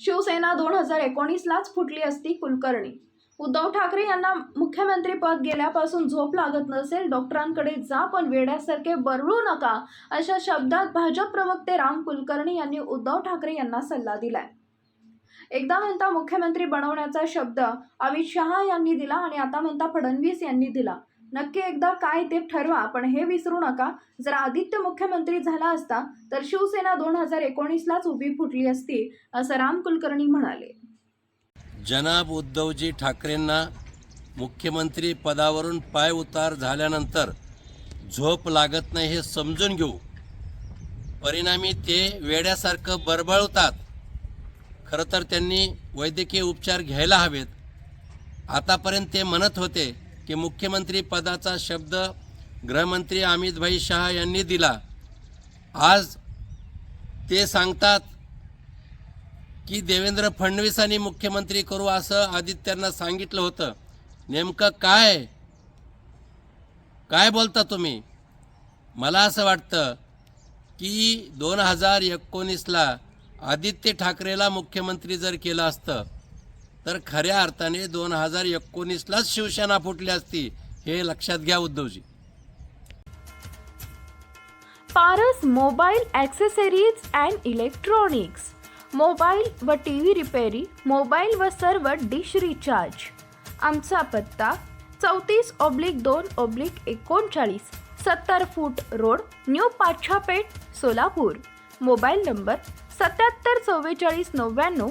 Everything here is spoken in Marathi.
शिवसेना दोन हजार एकोणीसलाच फुटली असती कुलकर्णी. उद्धव ठाकरे यांना मुख्यमंत्रीपद गेल्यापासून झोप लागत नसेल डॉक्टरांकडे जा पण वेड्यासारखे बरळू नका अशा शब्दात भाजप प्रवक्ते राम कुलकर्णी यांनी उद्धव ठाकरे यांना सल्ला दिलाय. एकदा म्हणता मुख्यमंत्री बनवण्याचा शब्द अमित शहा यांनी दिला आणि आता म्हणता फडणवीस यांनी दिला. नक्की एकदा काय ते ठरवा पण हे विसरू नका. जर आदित्य मुख्यमंत्री झाला असता तर शिवसेना दोन हजार एकोणीसलाच उभी फुटली असती असं राम कुलकर्णी म्हणाले. जनाब उद्धवजी ठाकरेंना मुख्यमंत्री पदावरून पाय उतार झाल्यानंतर झोप लागत नाही हे समजून घेऊ. परिणामी ते वेड्यासारखं बरबळतात. खरं तर त्यांनी वैद्यकीय उपचार घ्यायला हवेत. आतापर्यंत ते म्हणत होते की मुख्यमंत्री पदाचा शब्द गृहमंत्री अमितभाई शहा यांनी दिला. आज ते सांगतात की देवेंद्र फडणवीसांनी मुख्यमंत्री करू असं आदित्यांना सांगितलं होतं. नेमकं काय? काय बोलता तुम्ही? मला असं वाटतं की दोन हजार एकोणीसला आदित्य ठाकरेला मुख्यमंत्री जर केलं असतं तर खऱ्या अर्थाने दोन हजार एकोणीसलाच शिवसेना फुटली असती हे लक्षात घ्या Uddhavji. Paras mobile accessories and electronics. Mobile व टी व्ही रिपेरी मोबाईल व सर्व डिश रिचार्ज. आमचा पत्ता चौतीस ऑब्लिक दोन ऑब्लिक एकोणचाळीस सत्तर foot road new Pachhapeth Solapur. Mobile number सत्याहत्तर चव्वेचाळीस नव्याण्णव